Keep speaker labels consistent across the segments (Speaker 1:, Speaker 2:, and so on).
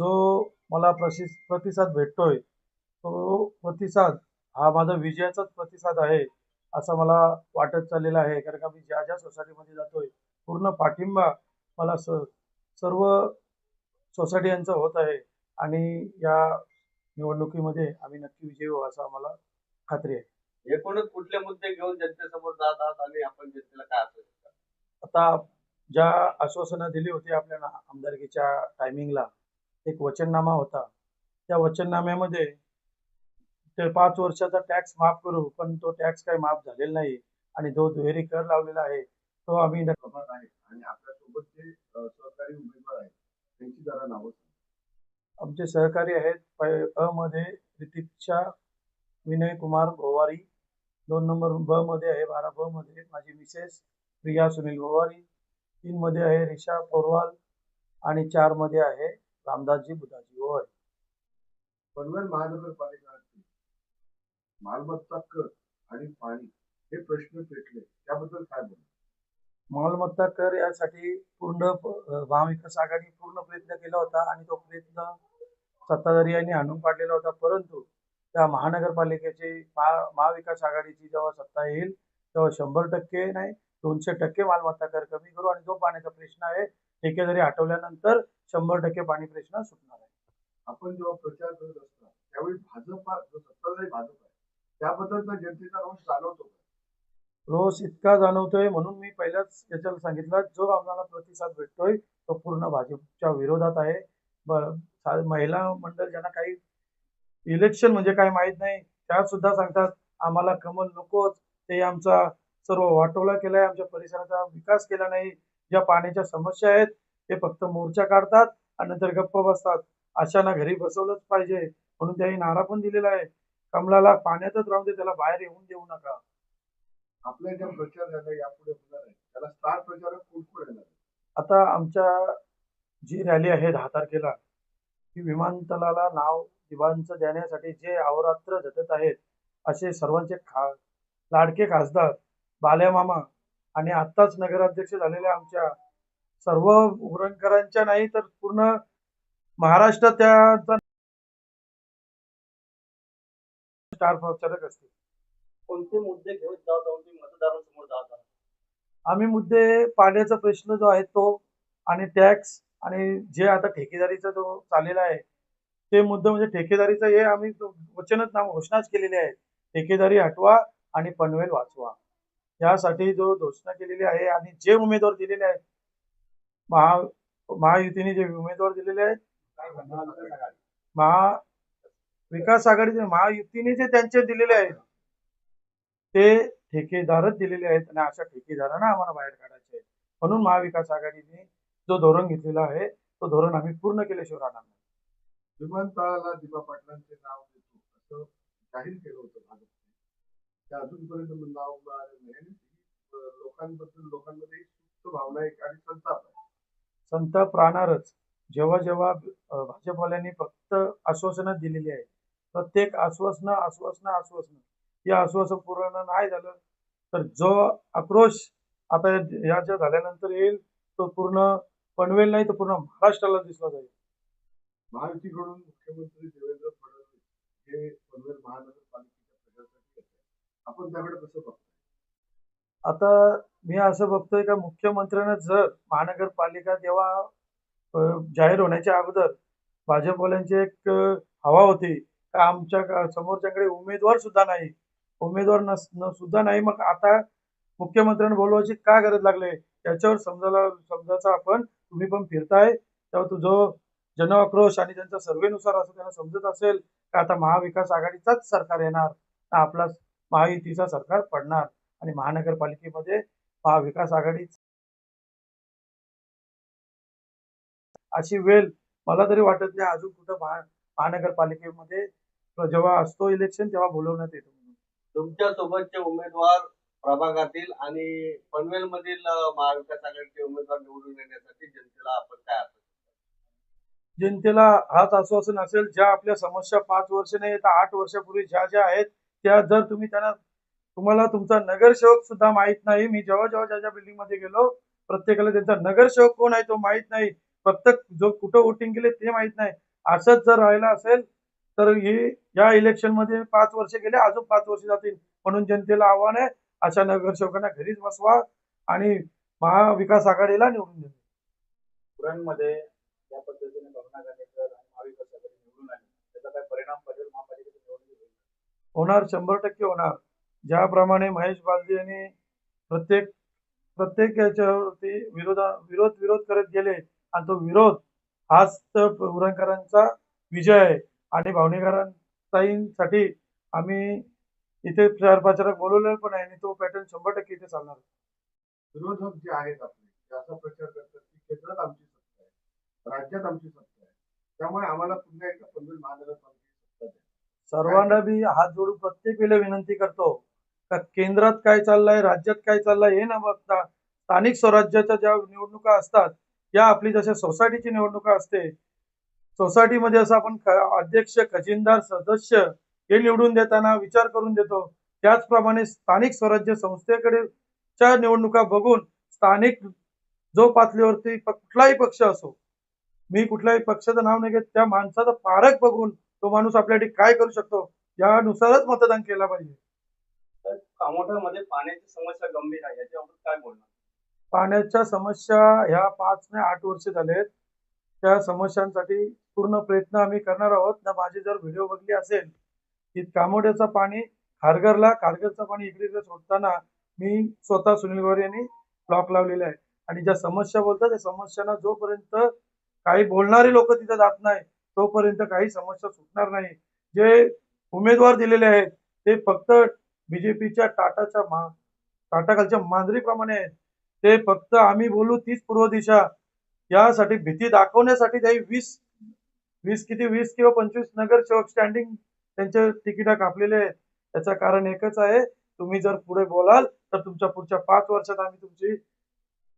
Speaker 1: जो मला प्रसि प्रतिसाद भेटतोय तो प्रतिसाद हा माझा विजयाचाच प्रतिसाद आहे असं मला वाटत चाललेलं आहे. कारण का मी ज्या ज्या सोसायटीमध्ये जातोय पूर्ण पाठिंबा मला स सर्व सोसायटी यांचा होत आहे आणि या निवडणुकीमध्ये आम्ही नक्की विजयी होऊ असं आम्हाला खात्री आहे.
Speaker 2: एकूणच कुठले मुद्दे घेऊन जनतेसमोर जात आहात आणि आपण जनतेला काय
Speaker 1: आता ज्या आश्वासनं दिली होती आपल्याला आमदारकीच्या टायमिंगला एक वचननामा होता. त्या वचननाम्यामध्ये ते पाच वर्षाचा टॅक्स माफ करू पण तो टॅक्स काही माफ झालेला नाही आणि जो दुहेरी कर लावलेला आहे. तो आम्ही
Speaker 3: आहे आणि आपल्यासोबत जे सहकारी उमेदवार आहेत. त्यांची जरा नावं.
Speaker 1: आमचे सहकारी आहेत अ मध्ये ऋतिक्षा विनय कुमार गोवारी दोन नंबर ब मध्ये आहे बारा ब मध्ये माझी मिसेस प्रिया सुनील गोवारी तीन मध्ये आहे रिषा पोरवाल आणि चारमध्ये आहे रामदासजी बुधाजी गोवारी
Speaker 3: पनवेल महानगरपालिका असते मालमत्ता कर आणि पाणी हे प्रश्न पेटले. त्याबद्दल काय बोला
Speaker 1: मालमत्ता कर यासाठी पूर्ण महाविकास आघाडी पूर्ण प्रयत्न केला होता आणि तो प्रयत्न सत्ताधारी यांनी आणून पाडलेला होता. परंतु त्या महानगरपालिकेची महा महाविकास आघाडीची जेव्हा सत्ता येईल तेव्हा शंभर टक्के नाही दोनशे टक्के मालमत्ता कर कमी करू आणि जो पाण्याचा प्रश्न आहे ठेकेदारी हटवल्यानंतर शंभर टक्के पाणी प्रश्न सुटणार आहे
Speaker 3: आपण जेव्हा प्रचार करत असता त्यावेळी भाजपा जो सत्ताधारी भाजप आहे त्याबद्दलचा जनतेचा रोष जाणवतो?
Speaker 1: रोष इतका जाणवतोय म्हणून मी पहिल्याच याच्याला सांगितलं जो आम्हाला प्रतिसाद भेटतोय तो पूर्ण भाजपच्या विरोधात आहे महिला मंडळ ज्यांना काही इलेक्शन म्हणजे काय माहीत नाही त्या सुद्धा सांगतात आम्हाला कमल नकोच ते आमचा सर्व वाटोळा केलाय. आमच्या परिसराचा विकास केला नाही. ज्या पाण्याच्या समस्या आहेत ते फक्त मोर्चा काढतात आणि नंतर गप्प बसतात. अशांना घरी बसवलंच पाहिजे. म्हणून त्यांनी नारा पण दिलेला आहे. कमलाला पाण्यातच राहून दे त्याला बाहेर येऊन देऊ नका.
Speaker 3: आपल्या ज्या प्रचार झाला यापुढे होणार आहे. त्याला स्टार प्रचारक कोण कोण येणार आहे?
Speaker 1: आता आमच्या जी रॅली आहे दहा तारखेला ही विमानतळाला नाव दिवाणचं देण्यासाठी जे अहोरात्र झटत आहेत असे सर्वांचे खा लाडके खासदार बाल्यामामा आणि आत्ताच नगराध्यक्ष झालेल्या आमच्या सर्व उरणकरांच्या नाही तर पूर्ण महाराष्ट्रात त्याचा स्टार प्रचारक असतील.
Speaker 2: कोणते मुद्दे घेऊन जात आहोत मतदारांसमोर जात आहात?
Speaker 1: आम्ही मुद्दे पाण्याचा प्रश्न जो आहे तो आणि टॅक्स आणि जे आता ठेकेदारीचा जो चाललेला आहे ते मुद्दे म्हणजे ठेकेदारीचा हे आम्ही वचनच नाम घोषणाच केलेली आहे. ठेकेदारी हटवा आणि पनवेल वाचवा. यासाठी जो घोषणा केलेली आहे आणि जे उमेदवार दिलेले आहेत महा महायुतीने जे उमेदवार दिलेले आहेत महा विकास आघाडीचे महायुतीने जे त्यांचे दिलेले आहेत ते ठेकेदारच दिलेले आहेत आणि अशा ठेकेदारांना आम्हाला बाहेर काढायचे आहे म्हणून महाविकास आघाडीने जो धोरण घेतलेला आहे तो धोरण आम्ही पूर्ण केल्याशिवाय राहणार नाही.
Speaker 3: विमानतळाला दिबा पाटलांचे नाव देतो असं जाहीर केलं होतं भाजपने. ते अजूनपर्यंत नाव मिळालं नाही आणि ती, अ, लोकांबद्दल लोकांमध्ये सुप्त भावना एक आणि संताप आहे.
Speaker 1: संताप राहणारच. जेव्हा जेव्हा भाजपवाल्यांनी फक्त आश्वासनं दिलेली आहे प्रत्येक आश्वासनं आश्वासनं आश्वासनं. या आश्वासन पूर्ण नाही झालं तर जो आक्रोश आता या- ज्या झाल्यानंतर येईल तो पूर्ण पनवेल नाही तर पूर्ण महाराष्ट्राला दिसला जाईल.
Speaker 3: महायुतीकडून मुख्यमंत्री देवेंद्र फडणवीस हे पनवेल महानगरपालिकेच्या प्रचारासाठी आपण त्याकडे कसं बघताय?
Speaker 1: आता मी असं बघतोय का मुख्यमंत्र्यांना जर महानगरपालिका जेव्हा जाहीर होण्याच्या अगोदर भाजपवाल्यांची एक हवा होती का आमच्या समोरच्याकडे उमेदवार सुद्धा नाही उमेदवार नस न- सुद्धा नाही मग आता मुख्यमंत्र्यांना बोलवायची का गरज लागले? याच्यावर समजायला समजायचा आपण तुम्ही पण फिरताय तेव्हा तुझं जन जनआक्रोश आणि त्यांच्या सर्वेनुसार असं त्यांना समजत असेल का आता महाविकास आघाडीचाच सरकार येणार आपला महायुतीचा सरकार पडणार? आणि महानगरपालिकेमध्ये महाविकास आघाडी अशी वेळ मला तरी वाटत नाही अजून कुठं महा महानगरपालिकेमध्ये जेव्हा असतो इलेक्शन तेव्हा बोलवण्यात येतो
Speaker 2: तुमच्या सोबतचे उमेदवार प्रभागातील आणि पनवेल मधील महाविकास आघाडीचे उमेदवार निवडून येण्यासाठी जनतेला आपण काय
Speaker 1: जनतेला हाच आश्वासन असेल ज्या आपल्या समस्या पाच वर्ष नाही तर आठ वर्षापूर्वी ज्या ज्या आहेत त्या जर तुम्ही त्यांना तुम्हाला तुमचा नगरसेवक सुद्धा माहीत नाही. मी जेव्हा जेव्हा ज्या ज्या बिल्डिंगमध्ये गेलो प्रत्येकाला त्यांचा नगरसेवक कोण आहे तो माहीत नाही. फक्त जो कुठं वोटिंग केले ते माहीत नाही. असंच जर राहिलं असेल तर ही या इलेक्शनमध्ये पाच वर्ष गेले अजून पाच वर्ष जातील म्हणून जनतेला आव्हान आहे अशा नगरसेवकांना घरीच बसवा आणि महाविकास आघाडीला निवडून द्या.
Speaker 4: पुराणमध्ये या पद्धतीने आणि महाविकास आघाडी निवडून आली. त्याचा काय परिणाम पडेल महापालिकेच्या निवडणुकीत
Speaker 1: होणार शंभर टक्के होणार. ज्याप्रमाणे महेश बालदी यांनी प्रत्येक प्रत्येक याच्यावरती विरोधा विरोध विरोध करत गेले आणि तो विरोध हाच तर उरणकरांचा विजय आहे. आणि भावनेकरांसाठी आम्ही इथे प्रचार प्रचारक बोलवलेलं पण आहे आणि तो पॅटर्न शंभर टक्के इथे चालणार
Speaker 3: विरोधक जे आहेत आपले ते असा प्रचार करतात की केंद्रात आमची सत्ता आहे. राज्यात आमची सत्ता आहे. त्यामुळे आम्हाला पुन्हा एकदा पनवेल महानगरपालिकेची सत्ता द्या.
Speaker 1: सर्वांना मी हात जोडून प्रत्येक वेळेला विनंती करतो का केंद्रात काय चाललंय राज्यात काय चाललंय हे न बघता स्थानिक स्वराज्याच्या ज्या निवडणुका असतात या आपली जशा सोसायटीची निवडणुका असते सोसायटीमध्ये असं आपण अध्यक्ष खजिनदार सदस्य हे निवडून देताना विचार करून देतो. त्याचप्रमाणे स्थानिक स्वराज्य संस्थेकडे च्या निवडणुका बघून स्थानिक जो पातळीवरती कुठलाही पक्ष असो मी कुठल्याही पक्षाचं नाव नाही घेत त्या माणसाचा पारख बघून तो माणूस आपल्यासाठी काय करू शकतो यानुसारच मतदान केलं पाहिजे.
Speaker 4: तर कामोठ्यामध्ये पाण्याची समस्या गंभीर आहे. याच्याबाबत काय बोलणार?
Speaker 1: पाण्याच्या समस्या ह्या पाच ने आठ वर्ष झालेत. त्या समस्यांसाठी पूर्ण प्रयत्न आम्ही करणार आहोत. ना माझी जर व्हिडिओ बघली असेल की कामोड्याचं पाणी खारघरला खारघरचं पाणी इकडे इकडे सोडताना मी स्वतः सुनील गोरे यांनी ब्लॉक लावलेले आहे. आणि ज्या समस्या बोलतात त्या समस्यांना जोपर्यंत काही बोलणारे लोक तिथे जात नाही तोपर्यंत काही समस्या सुटणार नाही. जे उमेदवार दिलेले आहेत ते फक्त बीजेपीच्या टाटाच्या मा टाटाखालच्या मांजरीप्रमाणे आहेत ते फक्त आम्ही बोलू तीच पूर्व दिशा. यासाठी भीती दाखवण्यासाठी काही वीस वीस किती वीस किंवा पंचवीस नगरसेवक स्टँडिंग त्यांचे तिकिटा कापलेले आहेत. त्याचं कारण एकच आहे तुम्ही जर पुढे बोलाल तर तुमच्या पुढच्या पाच वर्षात आम्ही तुमची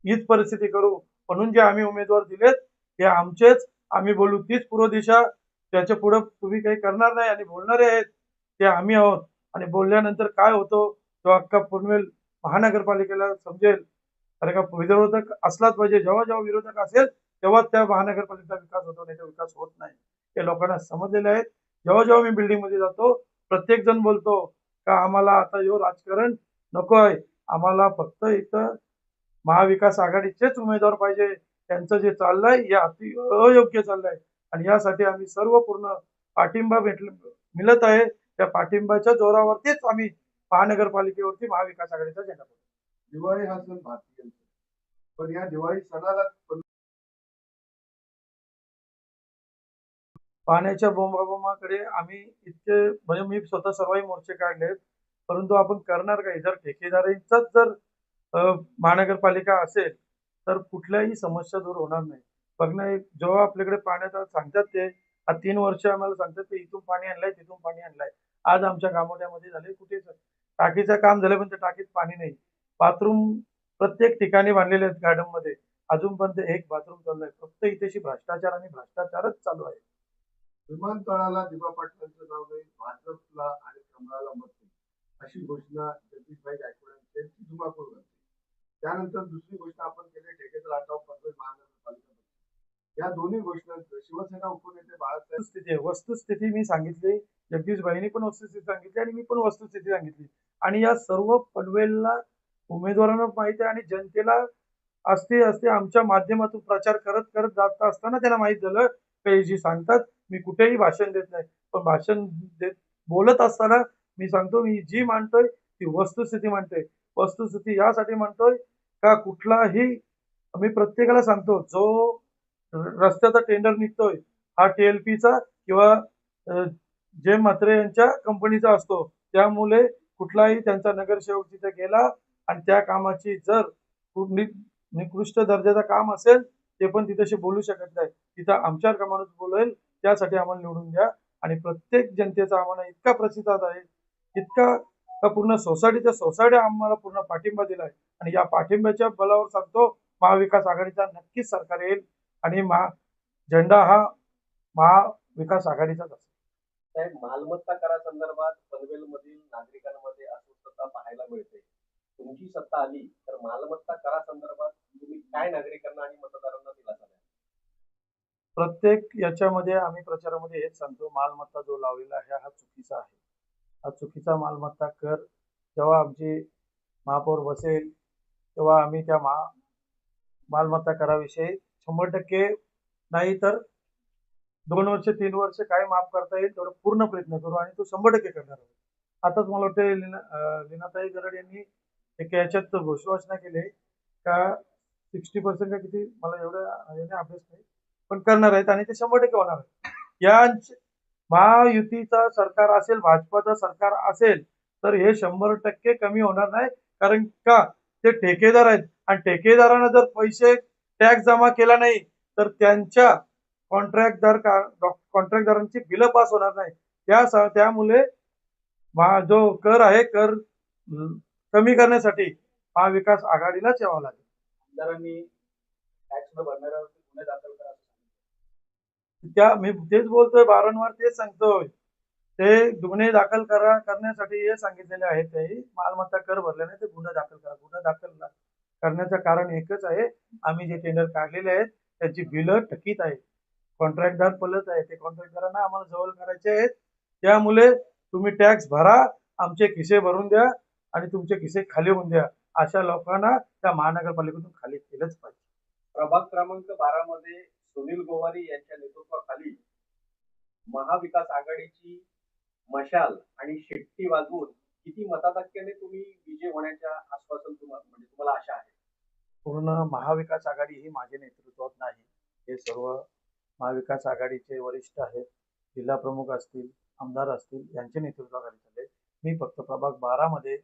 Speaker 1: हीच परिस्थिती करू. म्हणून जे आम्ही उमेदवार दिलेत हे आमचेच. आम्ही बोलू तीच पूर्व दिशा. त्याच्या पुढे तुम्ही काही करणार नाही आणि बोलणारे आहेत ते आम्ही आहोत. आणि बोलल्यानंतर काय होतो तो अख्खा पनवेल महानगरपालिकेला समजेल. कारण का विरोधक असलाच पाहिजे जेव्हा जेव्हा विरोधक असेल तेव्हा त्या महानगरपालिकेचा विकास होतो नाही विकास होत नाही. हे लोकांना समजलेले आहेत जेव्हा जेव्हा मी बिल्डिंगमध्ये जातो प्रत्येक जण बोलतो का आम्हाला आता यो राजकारण नको आहे. आम्हाला फक्त इथं महाविकास आघाडीचेच उमेदवार पाहिजे. त्यांचं जे चाललंय हे अति अयोग्य चाललंय. आणि यासाठी आम्ही सर्व पूर्ण पाठिंबा भेटल मिळत आहे. त्या पाठिंबाच्या जोरावरतीच आम्ही महानगरपालिकेवरती महाविकास आघाडीचा झेंडा.
Speaker 3: दिवाळी हा सण भारतीयांचा पण या दिवाळी सणाला पण
Speaker 1: पाण्याच्या बोंबाबोंबाकडे आम्ही इतके म्हणजे मी स्वतः सर्वही मोर्चे काढलेत परंतु आपण करणार काय? जर ठेकेदारीचाच जर महानगरपालिका असेल तर कुठल्याही समस्या दूर होणार नाही. बघणं जेव्हा आपल्याकडे पाण्याचा सांगतात ते तीन वर्ष आम्हाला सांगतात ते इथून पाणी आणलंय तिथून पाणी आणलंय. आज आमच्या गामोट्यामध्ये झाले कुठेच टाकीचं काम झालं पण त्या टाकीत पाणी नाही. बाथरूम प्रत्येक ठिकाणी बांधलेले आहेत गार्डनमध्ये अजूनपर्यंत एक बाथरूम चालू आहे फक्त इथेशी भ्रष्टाचार आणि भ्रष्टाचारच चालू आहे.
Speaker 3: विमानतळाला दिबा पाटलांचं नाव नाही भाजपला आणि कमळाला मत नाही. अशी घोषणा जगदीशभाई गायकवाड यांची धुमाकूळ घातली त्यानंतर दुसरी गोष्ट आपण केली ठेकेदार हटाव पनवेल महानगरपालिका या दोन्ही घोषणांचं शिवसेना उपनेते बाळासाहेब
Speaker 1: आहे. वस्तुस्थिती मी सांगितली जगदीशभाईने पण वस्तुस्थिती सांगितली आणि मी पण वस्तुस्थिती सांगितली. आणि या सर्व पनवेलला उमेदवारांना माहिती आहे आणि जनतेला असते असते आमच्या माध्यमातून प्रचार करत करत जात असताना त्यांना माहीत झालं. पेजी जी सांगतात मी कुठेही भाषण देत नाही पण भाषण देत बोलत असताना मी सांगतो मी जी मांडतोय ती वस्तुस्थिती मांडतोय. वस्तुस्थिती यासाठी मांडतोय का कुठलाही मी प्रत्येकाला सांगतो जो रस्त्याचा टेंडर निघतोय हा टीएलपीचा किंवा जे म्हात्रे यांच्या कंपनीचा असतो त्यामुळे कुठलाही त्यांचा नगरसेवक तिथे गेला आणि त्या कामाची जर निकृष्ट दर्जाचं काम असेल ते पण तिथेशी बोलू शकत नाही. तिथं आमच्या कामानच बोलेल त्यासाठी आम्हाला निवडून द्या. आणि प्रत्येक जनतेचा आम्हाला इतका प्रतिसाद आहे इतका पूर्ण सोसायटीच्या सोसायटी आम्हाला पूर्ण पाठिंबा दिलाय. आणि या पाठिंब्याच्या बलावर सांगतो महाविकास आघाडीचा नक्कीच सरकार येईल आणि महा झेंडा हा महाविकास आघाडीचाच असेल.
Speaker 2: साहेब मालमत्ता करासंदर्भात पनवेलमधील नागरिकांमध्ये अस्वस्थता पाहायला मिळते. तुमची सत्ता आली तर मालमत्ता करासंदर्भात तुम्ही काय नागरिकांना आणि मतदारांना दिलासा द्याल?
Speaker 1: प्रत्येक याच्यामध्ये आम्ही प्रचारामध्ये हेच सांगतो मालमत्ता जो लावलेला आहे हा चुकीचा आहे. हा चुकीचा मालमत्ता कर जेव्हा आमची महापौर बसेल तेव्हा आम्ही त्या मा मालमत्ता कराविषयी शंभर टक्के नाही तर दोन वर्ष तीन वर्ष काय माफ करता येईल तेवढं पूर्ण प्रयत्न करू आणि तो शंभर टक्के करणार आहोत. आताच मला वाटतं लीनाताई गरड यांनी एक याच्यात घोषवासना केली का सिक्स्टी पर्सेंट का किती मला एवढं याने अभ्यास नाही पण करणार आहेत आणि ते शंभर टक्के होणार आहेत. या महायुतीचा सरकार असेल भाजपाचा सरकार असेल तर हे शंभर टक्के कमी होणार नाही. कारण का? ते ठेकेदार आहेत. आणि ठेकेदारांना जर पैसे टॅक्स जमा केला नाही तर त्यांच्या कॉन्ट्रॅक्टदार कॉन्ट्रॅक्टदारांची बिलं पास होणार नाही. त्या त्यामुळे जो कर आहे कर कमी करण्यासाठी महाविकास आघाडीलाच यावं लागेल.
Speaker 4: आमदारांनी गुन्हे दाखल करा.
Speaker 1: त्या मी तेच बोलतोय वारंवार तेच सांगतोय. ते गुन्हे दाखल करा करण्यासाठी हे सांगितलेले आहे ते. मालमत्ता कर भरल्याने ते गुन्हे दाखल करा. गुन्हे दाखल करण्याचं कारण एकच आहे. आम्ही जे टेंडर काढलेले आहेत त्याची बिलं थकीत आहे कॉन्ट्रॅक्टदार पलत आहे. ते कॉन्ट्रॅक्टदारांना आम्हाला जवळ करायचे आहेत. त्यामुळे तुम्ही टॅक्स भरा आमचे खिसे भरून द्या आणि तुमचे खिसे खाली होऊन द्या. अशा लोकांना त्या महानगरपालिकेतून खाली केलंच पाहिजे.
Speaker 2: प्रभाग क्रमांक बारा मध्ये सुनील गोवारी यांच्या नेतृत्वाखाली महाविकास आघाडीची मशाल आणि शेट्टी वाजवून किती मताधिक्याने तुम्ही विजय होण्याच्या आश्वासन तुम्हाला म्हणजे तुम्हाला आशा आहे?
Speaker 1: पूर्ण महाविकास आघाडी ही माझ्या नेतृत्वात नाही. हे सर्व महाविकास आघाडीचे वरिष्ठ आहेत जिल्हा प्रमुख असतील आमदार असतील यांच्या नेतृत्वाखाली झाले मी फक्त प्रभाग बारामध्ये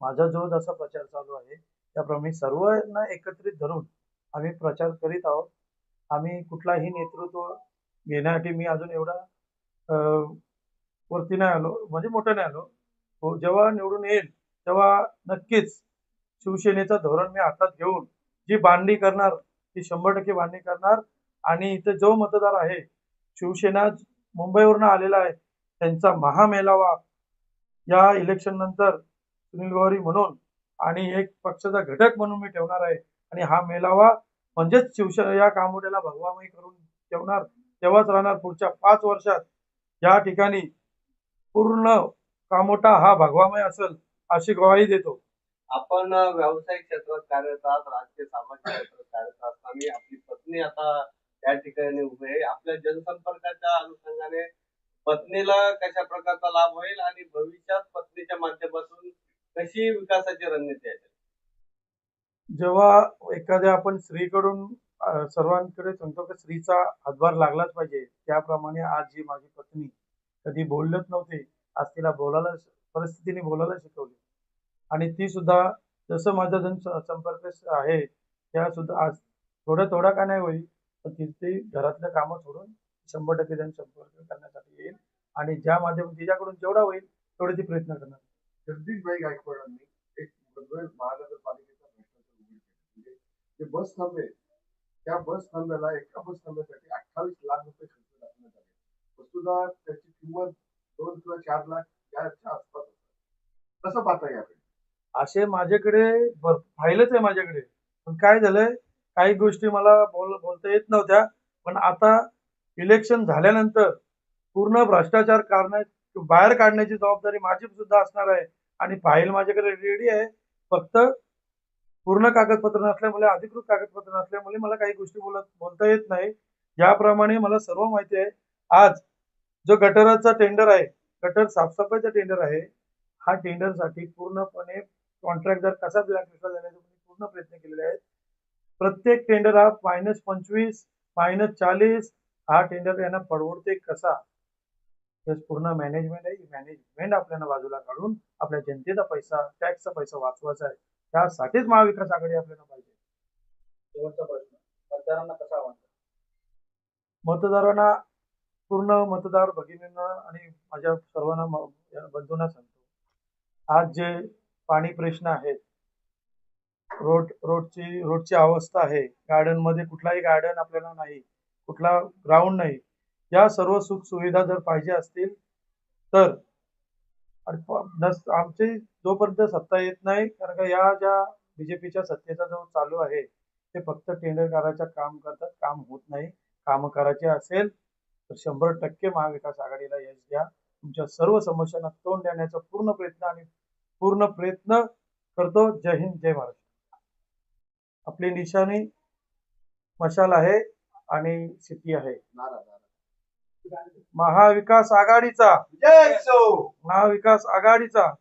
Speaker 1: माझा जो जसा प्रचार चालू आहे त्याप्रमाणे सर्वांना एकत्रित धरून आम्ही प्रचार करीत आहोत. आम्ही कुठलाही नेतृत्व घेण्यासाठी मी अजून एवढा वरती नाही आलो म्हणजे मोठं नाही आलो. हो, जेव्हा निवडून येईल तेव्हा नक्कीच शिवसेनेचं धोरण मी हातात घेऊन जी बांधणी करणार ती शंभर टक्के बांधणी करणार आणि इथे जो मतदार आहे शिवसेना मुंबईवरनं आलेला आहे त्यांचा महामेलावा या इलेक्शन नंतर सुनील गवारी म्हणून आणि एक पक्षाचा घटक म्हणून मी ठेवणार आहे. आणि हा मेलावा म्हणजेच शिवसेना या कामोड्याला भगवामय करून ठेवणार तेव्हाच राहणार पुढच्या पाच वर्षात. या ठिकाणी पूर्ण कामोटा हा भगवामय असेल अशी ग्वाही देतो.
Speaker 2: आपण व्यावसायिक क्षेत्रात कार्यरत आहात राजकीय सामाजिक क्षेत्रात कार्यरत असताना आपली पत्नी आता त्या ठिकाणी उभे आपल्या जनसंपर्काच्या अनुषंगाने पत्नीला कशा प्रकारचा लाभ होईल आणि भविष्यात पत्नीच्या माध्यमातून कशी विकासाची रणनीती आहे?
Speaker 1: जेव्हा एखाद्या आपण स्त्रीकडून सर्वांकडे म्हणतो की स्त्रीचा हातभार लागलाच पाहिजे त्याप्रमाणे आज जी माझी पत्नी कधी बोललत नव्हती आज तिला बोलायला परिस्थितीने बोलायला शिकवली. आणि ती सुद्धा जसं माझा जन संपर्क आहे त्या सुद्धा आज थोडं थोडा का नाही होईल पण ती ती घरातलं कामं सोडून शंभर टक्के जनसंपर्क करण्यासाठी येईल. आणि ज्या माध्यमातून तिच्याकडून जेवढा होईल तेवढे ती प्रयत्न करणार.
Speaker 3: जगदीशभाई गायकवाडांनी एक महानगरपालिकेचा भ्रष्टाचार उघड केला. म्हणजे जे बस थांबे त्या बस थांब्याला एका बस थांब्यासाठी अठ्ठावीस लाख रुपये खर्च टाकण्यात आले. वस्तुदा त्याची किंमत दोन किंवा चार लाख याच्या आसपास कसं पाहता याकडे
Speaker 1: असे माझ्याकडे फाईलच आहे माझ्याकडे. पण काय झालंय? काही गोष्टी मला बोल बोलता येत नव्हत्या. पण आता इलेक्शन झाल्यानंतर पूर्ण भ्रष्टाचार करण्या बाहेर काढण्याची जबाबदारी माझी सुद्धा असणार आहे. आणि फाईल माझ्याकडे रेडी आहे. फक्त पूर्ण कागदपत्र नसल्यामुळे अधिकृत कागदपत्र नसल्यामुळे मला काही गोष्टी बोलत बोलता येत नाही. याप्रमाणे मला सर्व माहिती आहे. आज जो गटराचा टेंडर आहे गटर साफसफाईचा टेंडर आहे हा टेंडरसाठी पूर्णपणे कॉन्ट्रॅक्टर कसा ब्लॅकलिस्टला झाल्याचे पूर्ण प्रयत्न केलेले आहेत प्रत्येक टेंडर हा मायनस पंचवीस मायनस चाळीस हा टेंडर यांना परवडते कसा? हे पूर्ण मॅनेजमेंट आहे. मॅनेजमेंट आपल्याला बाजूला काढून आपल्या जनतेचा पैसा टॅक्सचा पैसा वाचवायचा आहे. त्यासाठीच महाविकास आघाडी आपल्याला पाहिजे.
Speaker 4: शेवटचा प्रश्न. मतदारांना कसा आव्हान
Speaker 1: मतदारांना पूर्ण मतदार भगिनींना आणि माझ्या सर्वांना बंधूंना सांगतो. आज जे पाणी प्रश्न आहेत रोड रोडची रोडची अवस्था आहे. गार्डनमध्ये कुठलाही गार्डन आपल्याला नाही. कुठला ग्राउंड नाही. या सर्व सुख सुविधा जर पाहिजे असतील तर आमची जोपर्यंत सत्ता येत नाही कारण का या ज्या बीजेपीच्या सत्तेचा जो चालू आहे ते फक्त टेंडर काम करतात काम होत नाही. काम करायचे असेल तर शंभर टक्के महाविकास आघाडीला यश द्या. तुमच्या सर्व समस्यांना तोंड देण्याचा पूर्ण प्रयत्न आणि पूर्ण प्रयत्न करतो. जय हिंद जय भारत. आपली निशाणी मशाल आहे आणि सिटी आहे. महाविकास आघाडीचा. महाविकास आघाडीचा.